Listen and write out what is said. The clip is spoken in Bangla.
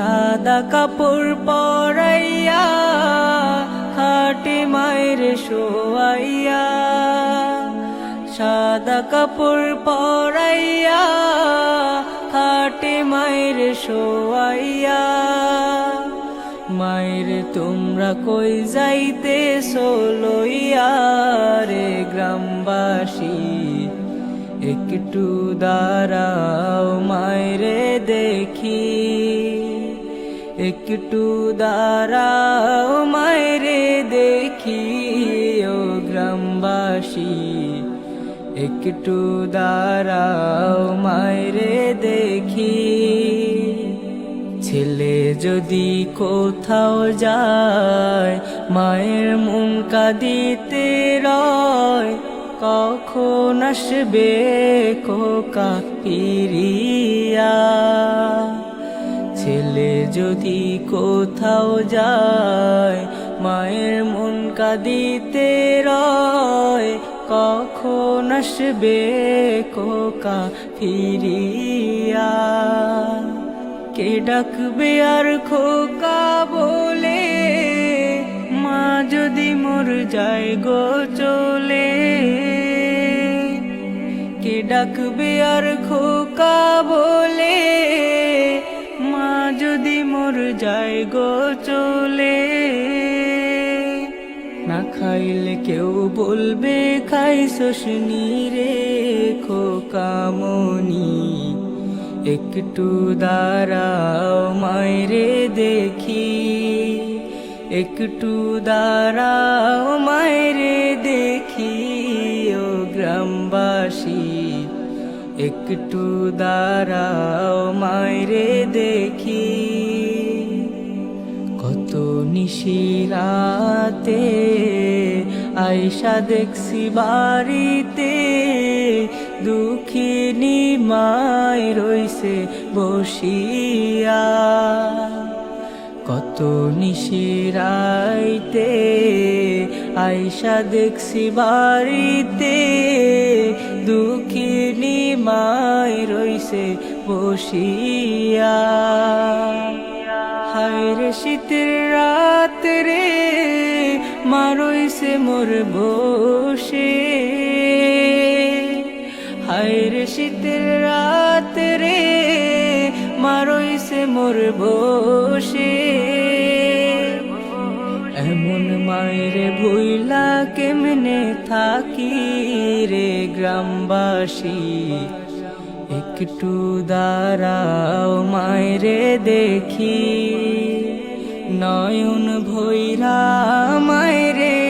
সাদা কাপড় পরাইয়া, খাটে মায়ের শোয়াইয়া, সাদা কাপড় পরাইয়া, খাটে মায়ের শোয়াইয়া। মায়ের, তোমরা কই যাইতে সোলইয়া রে গ্রামবাসী? একটু দাঁড়াও মায়েরে দেখি। একটু দাঁড়াও মায়েরে দেখি ও গ্রামবাসী। একটু দাঁড়াও মায়েরে দেখি। ছেলে যদি কোথাও যায়, মায়ের মন কাঁদিতে রয়, কখন আসবে কোকা পিরিয়া? যদি কোথাও যায়, মায়ের মন কাঁদিতে রয়, কখন আসবে কোকা ফিরিয়া? কে ডাকবে আর খোকা বলে? মা যদি মোর যায় গো চলে। কে ডাকবে আর খোকা না খাইলে কেউ বলবে, খাইছস রে খোকামনি একটু দাঁড়াও মায়েরে দেখি। একটু দাঁড়াও মায়েরে দেখি, ও গ্রামবাসী। একটু দাঁড়াও মায়েরে দেখি। নিশিরাতে আয়সা দেখছি বাড়িতে, দুঃখিনী মায় রইছে বসিয়া। কত নিশিরাইতে আয়সা দেখছি বাড়িতে, দুঃখিনী মায় রইছে বসিয়া। হায়রে শীতের মোর বসে। হায়রে শীতের রাত রে মারইছে মোর বসে। এমন মায়ের ভুইলা কেমনে থাকি রে গ্রামবাসী? একটু দাঁড়াও মায়েরে দেখি। নয়ন ভৈরা মায়েরে